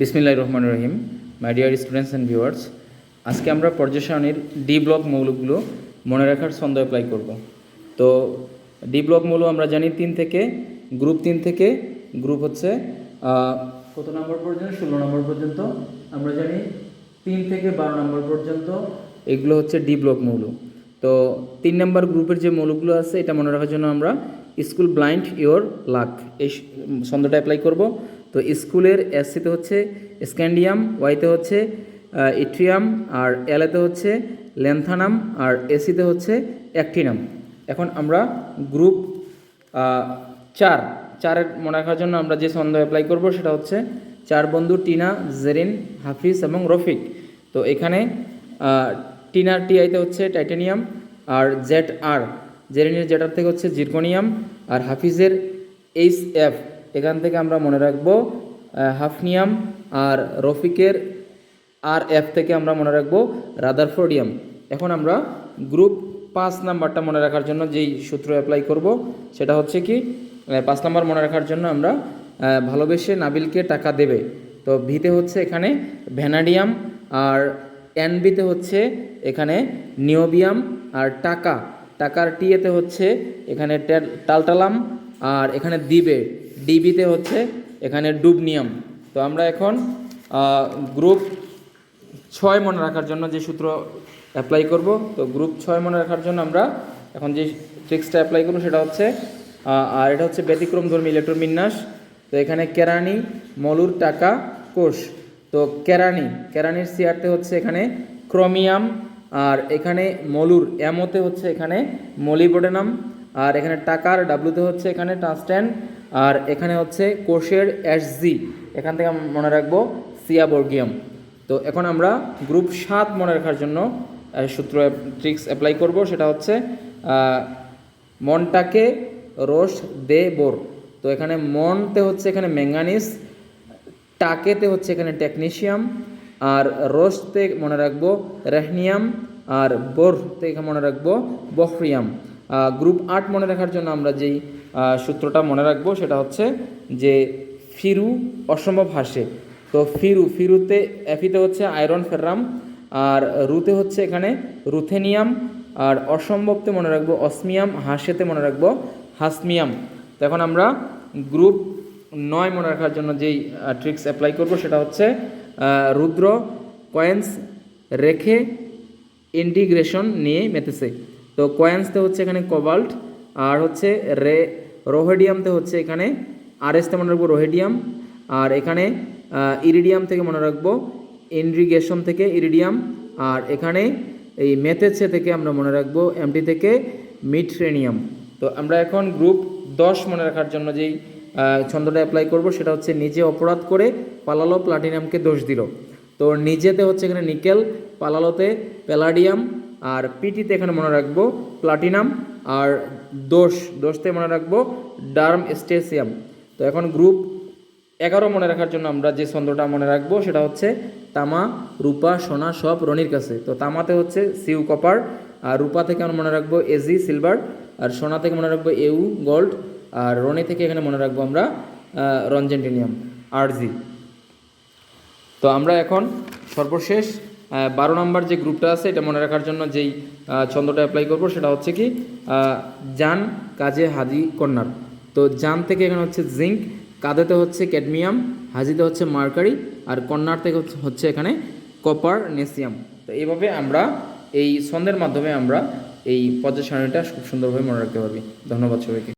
বিসমিল্লাহ রহমান রহিম my dear students and viewers আজকে আমরা পর্যায় সারণীর ডি ব্লক মৌলগুলো মনে রাখার ছন্দ অ্যাপ্লাই করব। তো ডি ব্লক মৌল আমরা জানি তিন থেকে গ্রুপ তিন থেকে গ্রুপ হচ্ছে কত নম্বর পর্যন্ত? ষোলো নম্বর পর্যন্ত। আমরা জানি তিন থেকে বারো নম্বর পর্যন্ত। এগুলো হচ্ছে ডি ব্লক মৌল। তো তিন নম্বর গ্রুপের যে মৌলগুলো আছে, এটা মনে রাখার জন্য আমরা স্কুল ব্লাইন্ড ইওর লাক এই ছন্দটা অ্যাপ্লাই করব। তো স্কুলের এসসিতে হচ্ছে স্ক্যান্ডিয়াম ওয়াইতে হচ্ছে ইট্রিয়াম আর এলেতে হচ্ছে ল্যান্থানাম আর এসিতে হচ্ছে অ্যাক্টিনাম। এখন আমরা গ্রুপ চার, চারের মনে রাখার জন্য আমরা যে ছন্দ অ্যাপ্লাই করব সেটা হচ্ছে চার বন্ধু টিনা, জেরিন, হাফিজ এবং রফিক। তো এখানে টিনার টিআইতে হচ্ছে টাইটানিয়াম আর জেড আর জেরিনের জেটার থেকে হচ্ছে জিরকোনিয়াম আর হাফিজের এইচ এফ এখান থেকে আমরা মনে রাখব হাফনিয়াম আর রফিকের আর এফ থেকে আমরা মনে রাখব রাদারফোর্ডিয়াম এখন আমরা গ্রুপ পাঁচ নাম্বারটা মনে রাখার জন্য যেই সূত্র অ্যাপ্লাই করব, সেটা হচ্ছে কি পাঁচ নাম্বার মনে রাখার জন্য আমরা ভালোবেসে নাবিলকে টাকা দেবে। তো ভিতে হচ্ছে এখানে ভ্যানাডিয়াম আর এনবিতে হচ্ছে এখানে নিওবিয়াম আর টাকা। টাকার টিএতে হচ্ছে এখানে টালটালাম আর এখানে দিবে। ডিবিতে হচ্ছে এখানে ডুবনিয়াম। তো আমরা এখন গ্রুপ ছয় মনে রাখার জন্য যে সূত্র অ্যাপ্লাই করব, তো গ্রুপ ছয় মনে রাখার জন্য আমরা এখন যে ট্রিক্সটা অ্যাপ্লাই করব সেটা হচ্ছে আর এটা হচ্ছে ব্যতিক্রম ধর্মী ইলেকট্রোবিন্যাস। তো এখানে কেরানি মলুর টাকা, কোষ। তো কেরানি কেরানির সিয়ারতে হচ্ছে এখানে ক্রোমিয়াম, আর এখানে মলুর এমতে হচ্ছে এখানে মলিবোডেনাম, আর এখানে টাকার ডাব্লুতে হচ্ছে এখানে টাস্টেন আর এখানে হচ্ছে কোষের এসজি এখান থেকে মনে রাখব সিয়াবর্গিয়াম। তো এখন আমরা গ্রুপ সাত মনে রাখার জন্য সূত্র ট্রিক্স অ্যাপ্লাই করব। সেটা হচ্ছে মনটাকে রোশ দে বোর। তো এখানে মনতে হচ্ছে এখানে ম্যাঙ্গানিস টাকেতে হচ্ছে এখানে টেকনিশিয়াম, আর রোস্টতে মনে রাখব রেহনিয়াম, আর বোর থেকে মনে রাখব বহরিয়াম গ্রুপ আট মনে রাখার জন্য আমরা যেই সূত্রটা মনে রাখব, সেটা হচ্ছে যে ফিরু অসম্ভব হাসে। তো ফিরু, ফিরুতে এফিতে হচ্ছে আয়রন ফেররাম, আর রুতে হচ্ছে এখানে রুথেনিয়াম, আর অসম্ভবতে মনে রাখব অসমিয়াম, হাসেতে মনে রাখব হাসমিয়াম। তো এখন আমরা গ্রুপ নয় মনে রাখার জন্য যেই ট্রিক্স অ্যাপ্লাই করব, সেটা হচ্ছে রুদ্র, কয়েন্স, রেখে, ইন্টিগ্রেশন নিয়ে মেতেছে। তো কয়েন্সতে হচ্ছে এখানে কোবাল্ট, আর হচ্ছে রে রোহেডিয়ামতে হচ্ছে এখানে আরএসতে মনে রাখব রোহেডিয়াম, আর এখানে ইরিডিয়াম থেকে মনে রাখব ইন্ড্রিগেশন থেকে ইরিডিয়াম আর এখানে এই মেথেছে থেকে আমরা মনে রাখব এমটি থেকে মিট্রেনিয়াম তো আমরা এখন গ্রুপ দশ মনে রাখার জন্য যেই ছন্দটা অ্যাপ্লাই করব সেটা হচ্ছে নিজে অপরাধ করে পালালো প্লাটিনামকে দোষ দিল। তো নিজেতে হচ্ছে এখানে নিকেল, পালালোতে প্যালাডিয়াম, আর পিটিতে এখানে মনে রাখব প্লাটিনাম আর দোষ, দোষতে মনে রাখব, ডার্ম স্টেসিয়াম। তো এখন গ্রুপ এগারো মনে রাখার জন্য আমরা যে ছন্দটা মনে রাখব, সেটা হচ্ছে তামা, রূপা, সোনা, সব রনির কাছে। তো তামাতে হচ্ছে সিউ কপার, আর রূপা থেকে আমরা মনে রাখব এজি সিলভার, আর সোনা থেকে মনে রাখব এউ গোল্ড, আর রনি থেকে এখানে মনে রাখব আমরা রঞ্জেন্টিনিয়াম আরজি তো আমরা এখন সর্বশেষ বারো নম্বর যে গ্রুপটা আছে, এটা মনে রাখার জন্য যেই ছন্দটা অ্যাপ্লাই করব, সেটা হচ্ছে কি জান, কাজে হাজি কন্যার তো জান থেকে এখানে হচ্ছে জিঙ্ক কাদেতে হচ্ছে ক্যাডমিয়াম, হাজিতে হচ্ছে মার্কারি, আর কন্যার থেকে হচ্ছে এখানে কপার, নেসিয়াম। তো এইভাবে আমরা এই ছন্দের মাধ্যমে আমরা এই পর্যায় সারণীটা খুব সুন্দরভাবে মনে রাখতে পারবি। ধন্যবাদ সবাইকে।